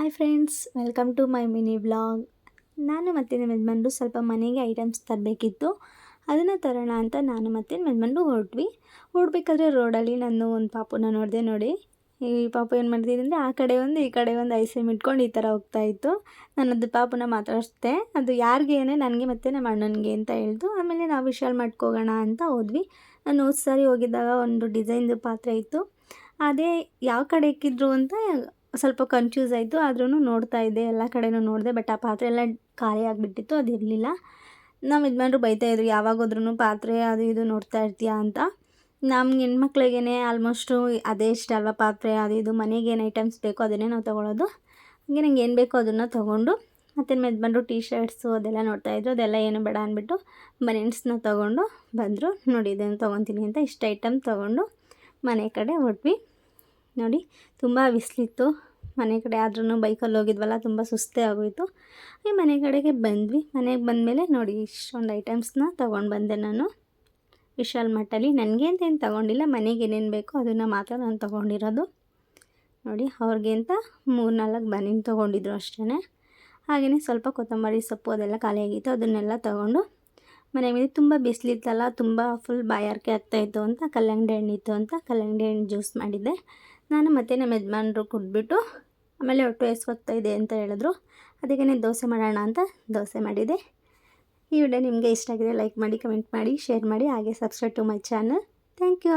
Hi friends welcome to my mini blog ನಾನು ಮತ್ತು ನಮ್ಮ ಯಜಮಾನ್ರು ಸ್ವಲ್ಪ ಮನೆಗೆ ಐಟಮ್ಸ್ ತರಬೇಕಿತ್ತು. ಅದನ್ನು ತರೋಣ ಅಂತ ನಾನು ಮತ್ತು ನಮ್ಮ ಯಜಮಾನ್ರು ಹೊರಟ್ವಿ. ಹೊರಡ್ಬೇಕಾದ್ರೆ ರೋಡಲ್ಲಿ ನಾನು ಒಂದು ಪಾಪುನ ನೋಡಿದೆ ನೋಡಿ. ಈ ಪಾಪು ಏನು ಮಾಡ್ತಿದ್ದೆ ಅಂದರೆ ಆ ಕಡೆ ಒಂದು, ಈ ಕಡೆ ಒಂದು ಐಸ್ ಕ್ರೀಮ್ ಇಟ್ಕೊಂಡು ಈ ಥರ ಹೋಗ್ತಾಯಿತ್ತು ನಾನು ಅದು ಪಾಪುನ ಮಾತಾಡಿಸ್ದೆ. ಅದು ಯಾರಿಗೇನೆ ನನಗೆ ಮತ್ತು ನಮ್ಮ ಅಣ್ಣನಿಗೆ ಅಂತ ಹೇಳ್ದು, ಆಮೇಲೆ ನಾವು ವಿಶಾಲ್ ಮಾಡ್ಕೋಗೋಣ ಅಂತ ಹೋದ್ವಿ. ನಾನು ಹೋದ್ ಸಾರಿ ಹೋಗಿದ್ದಾಗ ಒಂದು ಡಿಸೈನ್ದು ಪಾತ್ರೆ ಇತ್ತು. ಅದೇ ಯಾವ ಕಡೆ ಇಕ್ಕಿದ್ರು ಅಂತ ಸ್ವಲ್ಪ ಕನ್ಫ್ಯೂಸ್ ಆಯಿತು ಆದ್ರೂ ನೋಡ್ತಾ ಇದ್ದೆ, ಎಲ್ಲ ಕಡೆನೂ ನೋಡಿದೆ ಬಟ್ ಆ ಪಾತ್ರೆ ಎಲ್ಲ ಖಾಲಿ ಆಗಿಬಿಟ್ಟಿತ್ತು, ಅದು ಇರಲಿಲ್ಲ. ನಮ್ಮ ಯಜಮಾನ್ರು ಬೈತಾಯಿದ್ರು ಯಾವಾಗ ಹೋದ್ರೂ ಪಾತ್ರೆ ಅದು ಇದು ನೋಡ್ತಾ ಇರ್ತೀಯಾ? ಅಂತ. ನಮ್ಮ ಹೆಣ್ಮಕ್ಳಿಗೇ ಆಲ್ಮೋಸ್ಟು ಅದೇ ಇಷ್ಟ ಅಲ್ವಾ, ಪಾತ್ರೆ ಅದು ಇದು, ಮನೆಗೆ ಏನು ಐಟಮ್ಸ್ ಬೇಕೋ ಅದನ್ನೇ ನಾವು ತೊಗೊಳೋದು. ಹಾಗೆ ನಂಗೆ ಏನು ಬೇಕೋ ಅದನ್ನು ತೊಗೊಂಡು, ಮತ್ತು ನಮ್ಮ ಯಜಮಾನ್ರು ಟೀ ಶರ್ಟ್ಸು ಅದೆಲ್ಲ ನೋಡ್ತಾಯಿದ್ರು ಅದೆಲ್ಲ ಏನು ಬೇಡ ಅಂದ್ಬಿಟ್ಟು ಬನಿಯನ್ಸ್ನ ತೊಗೊಂಡು ಬಂದರು, ನೋಡಿ, ಇದನ್ನು ತೊಗೊತೀನಿ ಅಂತ ಇಷ್ಟು ಐಟಮ್ ತೊಗೊಂಡು ಮನೆ ಕಡೆ ಹೊರಟ್ವಿ ನೋಡಿ, ತುಂಬ ಬಿಸಿಲಿತ್ತು. ಮನೆ ಕಡೆ ಆದ್ರೂ ಬೈಕಲ್ಲಿ ಹೋಗಿದ್ವಲ್ಲ, ತುಂಬ ಸುಸ್ತೇ ಆಗೋಯಿತು. ಈ ಮನೆ ಕಡೆಗೆ ಬಂದ್ವಿ. ಮನೆಗೆ ಬಂದಮೇಲೆ ನೋಡಿ, ಇಷ್ಟೊಂದು ಐಟಮ್ಸ್ನ ತೊಗೊಂಡು ಬಂದೆ ನಾನು. ವಿಶಾಲ್ ಮಟ್ಟಲ್ಲಿ. ನನಗೆ ಅಂತೇನು ತೊಗೊಂಡಿಲ್ಲ, ಮನೆಗೆ ಏನೇನು ಬೇಕೋ ಅದನ್ನು ಮಾತ್ರ ನಾನು ತೊಗೊಂಡಿರೋದು. ನೋಡಿ, ಅವ್ರಿಗೆ ಅಂತ ಮೂರು ನಾಲ್ಕು ಬನೀನು ತೊಗೊಂಡಿದ್ರು ಅಷ್ಟೇ ಹಾಗೆಯೇ ಸ್ವಲ್ಪ ಕೊತ್ತಂಬರಿ ಸೊಪ್ಪು ಅದೆಲ್ಲ ಖಾಲಿಯಾಗಿತ್ತು, ಅದನ್ನೆಲ್ಲ ತೊಗೊಂಡು ಮನೆ ಮೇಲೆ ತುಂಬ ಬಿಸಿಲಿತ್ತಲ್ಲ ತುಂಬ ಫುಲ್ ಬಾಯಾರಿಕೆ ಆಗ್ತಾಯಿತ್ತು ಅಂತ ಕಲ್ಲಂಗಡಿ ಹಣ್ಣಿತ್ತು ಅಂತ ಕಲ್ಲಂಗಡಿ ಹಣ್ಣು ಜ್ಯೂಸ್ ಮಾಡಿದ್ದೆ. ನಾನು ಮತ್ತೆ ನಮ್ಮ ಯಜಮಾನರು ಕುಡಿದ್ಬಿಟ್ಟು ಆಮೇಲೆ ಒಟ್ಟು ಎಸ್ಕೊತಾ ಇದೆ ಅಂತ ಹೇಳಿದ್ರು. ಅದಕ್ಕೆ ದೋಸೆ ಮಾಡೋಣ ಅಂತ ದೋಸೆ ಮಾಡಿದೆ. ಈ ವಿಡಿಯೋ ನಿಮಗೆ ಇಷ್ಟ ಆಗಿದೆ ಲೈಕ್ ಮಾಡಿ ಕಮೆಂಟ್ ಮಾಡಿ ಶೇರ್ ಮಾಡಿ, ಹಾಗೆ subscribe to my channel thank you